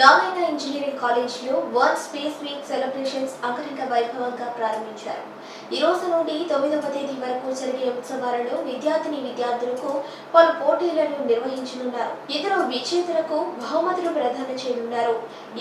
Narayana engineering కాలేజీలో world space week celebrations అంగరంగ వైభవంగా ప్రారంభించారు. ఈ రోజు నుండి తొమ్మిదవ తేదీ వరకు జరిగే ఉత్సవాలలో విద్యార్థిని విద్యార్థులకు పలు పోటీలను నిర్వహించనున్నారు. ఇద్దరు విజేతలకు బహుమతులు ప్రదానం చేయనున్నారు.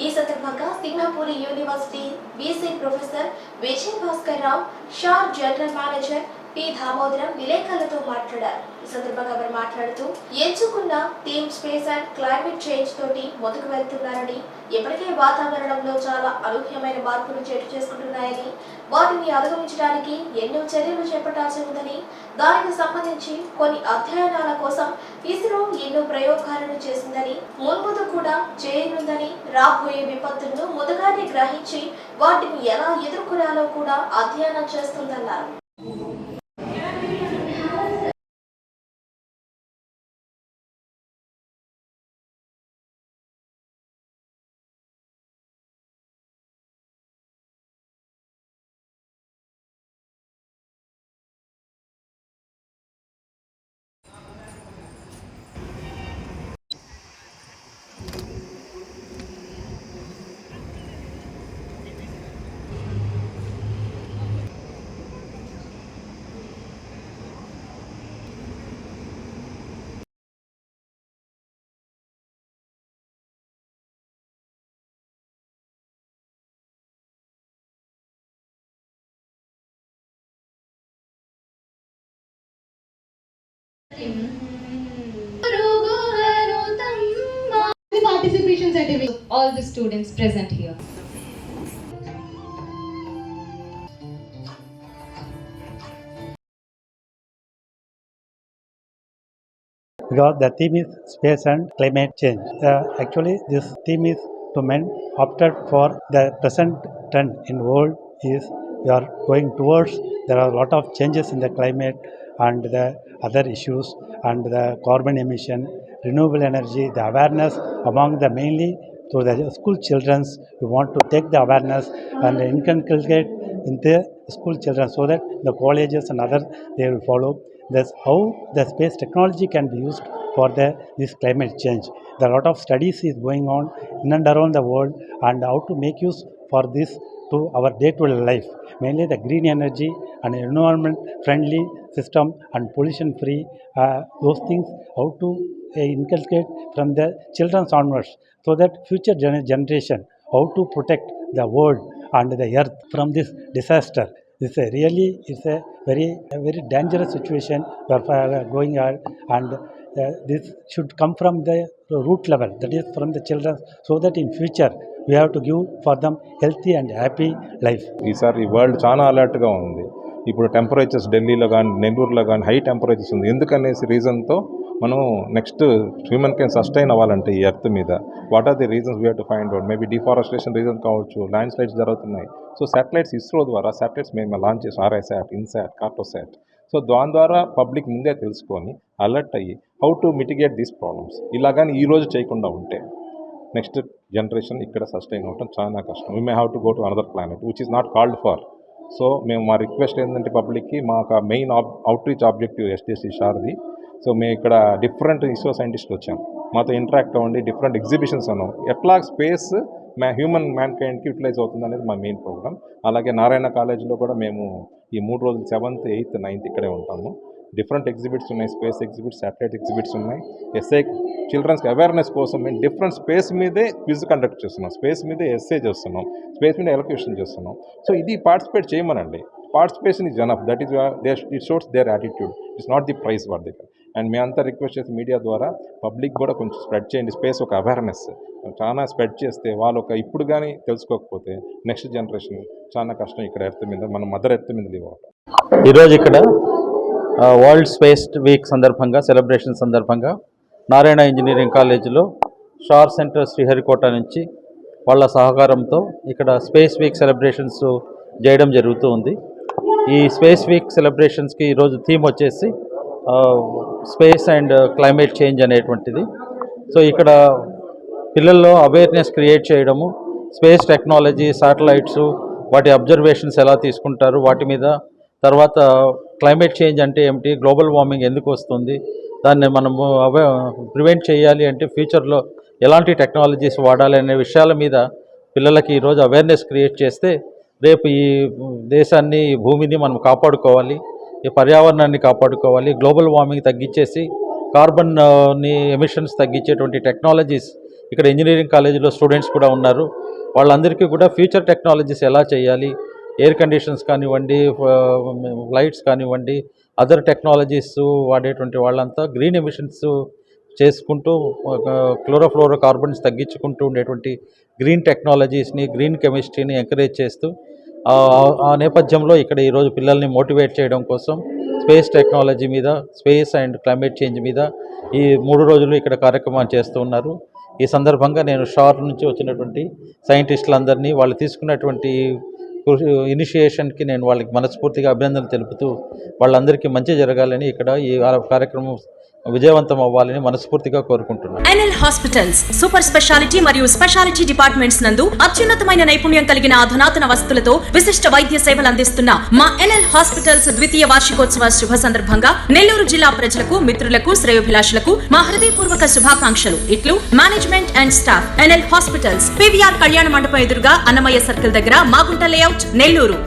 ఈ సందర్భంగా Singapore university BC professor Vijay Bhaskar Rao SHAR general manager P. Damodaram విలేకరులతో మాట్లాడారు. ఈ సందర్భంగా వారు మాట్లాడుతూ ఎంచుకున్న team space and climate change తోటి ముందుకు వెళ్తున్నారని ఇప్పటికే వాతావరణంలో చాలా అనూహ్యమైన మార్పులు చేటు చేసుకుంటున్నాయని వాటిని అధిగమించడానికి ఎన్నో చర్యలు చేపట్టాల్సి ఉందని దానికి సంబంధించి కొన్ని అధ్యయనాల కోసం ఇస్రో ఎన్నో ప్రయోగాలను చేసిందని మున్ముందు కూడా చేయనుందని రాబోయే విపత్తులను ముందుగానే గ్రహించి వాటిని ఎలా ఎదుర్కొనాలో కూడా అధ్యయనం చేస్తుందన్నారు. The participation certificate. all the students present here. because the theme is space and climate change. Uh, actually, this theme is to men opted for the present trend in world is we are going towards there are a lot of changes in the climate and the other issues and the carbon emission, renewable energy, the awareness among the mainly through the school children's we want to take the awareness and inculcate in the school children so that the colleges and other they will follow that's how the space technology can be used for the this climate change. There are a lot of studies is going on in and around the world and how to make use for this to our day-to-day life. Mainly the green energy and environment friendly system and pollution free uh, those things how to uh, inculcate from the children's onwards so that future gener- generation how to protect the world and the earth from this disaster. This is a really it's a very a very dangerous situation we are uh, going on and Uh, this should come from the root level that is from the children so that in future we have to give for them healthy and happy life. ఈసారి world చాలా అలర్ట్గా ఉంది. ఇప్పుడు temperatures ఢిల్లీలో కానీ నెల్లూరులో కానీ high temperatures ఉంది. ఎందుకనేసి రీజన్తో మనం నెక్స్ట్ హ్యూమన్ కెన్ సస్టైన్ అవ్వాలంటే ఈ ఎర్త్ మీద. What are the reasons we to find out maybe deforestation reason కావచ్చు ల్యాండ్ స్లైడ్స్ జరుగుతున్నాయి. సో శాటిలైట్స్ ఇస్రో ద్వారా శాటిలైట్స్ మేము లాంచ్ చేసాం ఆర్ఐసాట్ ఇన్సాట్ కార్టోసాట్ సో దాని ద్వారా పబ్లిక్ ముందే తెలుసుకొని అలర్ట్ అయ్యి how to mitigate these problems. ఇలాగని ఈ రోజు చేయకుండా ఉంటే నెక్స్ట్ జనరేషన్ ఇక్కడ సస్టైన్ అవ్వటం చాలా కష్టం. We may have to go to another planet which is not called for so మేము మా రిక్వెస్ట్ ఏంటంటే పబ్లిక్కి మాకు main ob outreach objective STC షార్ది so మేము ఇక్కడ డిఫరెంట్ ఇస్రో సైంటిస్టులు వచ్చాం. మాతో ఇంటరాక్ట్ అవ్వండి డిఫరెంట్ ఎగ్జిబిషన్స్ అన్నాం. ఎట్లా స్పేస్ మా హ్యూమన్ మ్యాన్ కైండ్కి యూటిలైజ్ అవుతుంది అనేది మా మెయిన్ ప్రోగ్రామ్. అలాగే నారాయణ కాలేజీలో కూడా మేము ఈ మూడు రోజులు సెవెంత్ ఎయిత్ నైన్త్ ఇక్కడే ఉంటాము. డిఫరెంట్ ఎగ్జిబిట్స్ ఉన్నాయి స్పేస్ ఎగ్జిబిట్స్ శాటిలైట్ ఎగ్జిబిట్స్ ఉన్నాయి. ఎస్ఐ చిల్డ్రన్స్కి అవేర్నెస్ కోసం మేము డిఫరెంట్ స్పేస్ మీదే క్విజ్ కండక్ట్ చేస్తున్నాం. స్పేస్ మీదే ఎస్ఏ చేస్తున్నాం. స్పేస్ మీద ఎలక్యూషన్ చేస్తున్నాం. సో ఇది పార్టిసిపేట్ చేయమనండి. Participation is జనఫ్ that is they it షోట్స్ there attitude it's not the price వర్ దగ్గర అండ్ మేమంతా రిక్వెస్ట్ చేసి మీడియా ద్వారా పబ్లిక్ కూడా కొంచెం స్ప్రెడ్ చేయండి. స్పేస్ ఒక అవేర్నెస్ చాలా స్ప్రెడ్ చేస్తే వాళ్ళు ఒక ఇప్పుడు కానీ తెలుసుకోకపోతే నెక్స్ట్ జనరేషన్ చాలా కష్టం ఇక్కడ ఎర్త్ మీద మన మదర్ ఎర్త్ మీద లీవ్ ఈరోజు ఇక్కడ వరల్డ్ స్పేస్ వీక్ సందర్భంగా సెలబ్రేషన్ సందర్భంగా నారాయణ ఇంజనీరింగ్ కాలేజీలో షార్ సెంటర్ శ్రీహరికోట నుంచి వాళ్ళ సహకారంతో ఇక్కడ స్పేస్ వీక్ సెలబ్రేషన్స్ చేయడం జరుగుతూ ఉంది. ఈ స్పేస్ వీక్ సెలబ్రేషన్స్కి ఈరోజు థీమ్ వచ్చేసి స్పేస్ అండ్ క్లైమేట్ చేంజ్ అనేటువంటిది. సో ఇక్కడ పిల్లల్లో అవేర్నెస్ క్రియేట్ చేయడము స్పేస్ టెక్నాలజీ శాటిలైట్స్ వాటి అబ్జర్వేషన్స్ ఎలా తీసుకుంటారు వాటి మీద తర్వాత క్లైమేట్ చేంజ్ అంటే ఏమిటి గ్లోబల్ వార్మింగ్ ఎందుకు వస్తుంది దాన్ని మనము అవే ప్రివెంట్ చేయాలి అంటే ఫ్యూచర్లో ఎలాంటి టెక్నాలజీస్ వాడాలి అనే విషయాల మీద పిల్లలకి ఈరోజు అవేర్నెస్ క్రియేట్ చేస్తే రేపు ఈ దేశాన్ని ఈ భూమిని మనం కాపాడుకోవాలి. ఈ పర్యావరణాన్ని కాపాడుకోవాలి గ్లోబల్ వార్మింగ్ తగ్గించేసి కార్బన్ని ఎమిషన్స్ తగ్గించేటువంటి టెక్నాలజీస్ ఇక్కడ ఇంజనీరింగ్ కాలేజీలో స్టూడెంట్స్ కూడా ఉన్నారు. వాళ్ళందరికీ కూడా ఫ్యూచర్ టెక్నాలజీస్ ఎలా చేయాలి ఎయిర్ కండిషన్స్ కానివ్వండి లైట్స్ కానివ్వండి అదర్ టెక్నాలజీస్ వాడేటువంటి వాళ్ళంతా గ్రీన్ ఎమిషన్స్ చేసుకుంటూ క్లోరోఫ్లోరో కార్బన్స్ తగ్గించుకుంటూ ఉండేటువంటి గ్రీన్ టెక్నాలజీస్ని గ్రీన్ కెమిస్ట్రీని ఎంకరేజ్ చేస్తూ ఆ నేపథ్యంలో ఇక్కడ ఈరోజు పిల్లల్ని మోటివేట్ చేయడం కోసం స్పేస్ టెక్నాలజీ మీద స్పేస్ అండ్ క్లైమేట్ చేంజ్ మీద ఈ మూడు రోజులు ఇక్కడ కార్యక్రమాలు చేస్తూ ఉన్నారు. ఈ సందర్భంగా నేను షార్ నుంచి వచ్చినటువంటి సైంటిస్టులందరినీ వాళ్ళు తీసుకున్నటువంటి ఇనిషియేషన్కి నేను వాళ్ళకి మనస్ఫూర్తిగా అభినందనలు తెలుపుతూ వాళ్ళందరికీ మంచి జరగాలని ఇక్కడ ఈ కార్యక్రమం విజయవంతం అవ్వాలని మనస్ఫూర్తిగా కోరుకుంటున్నాను. ఎన్ఎల్ హాస్పిటల్స్ సూపర్ స్పెషాలిటీ మరియు స్పెషాలిటీ డిపార్ట్మెంట్స్ నందు అత్యున్నతమైన నైపుణ్యం కలిగిన అధునాతన వస్తువులతో విశిష్ట వైద్య సేవలు అందిస్తున్న మా ఎన్ఎల్ హాస్పిటల్స్ ద్వితీయ వార్షికోత్సవ శుభ సందర్భంగా నెల్లూరు జిల్లా ప్రజలకు మిత్రులకు శ్రేయోభిలాషులకు మా హృదయపూర్వక శుభాకాంక్షలు. ఇట్లు management and staff NL hospitals PVR Kalyana Mandapam ఎదురుగా అన్నమయ్య సర్కిల్ దగ్గర మాగుంట లేఅవుట్ నెల్లూరు.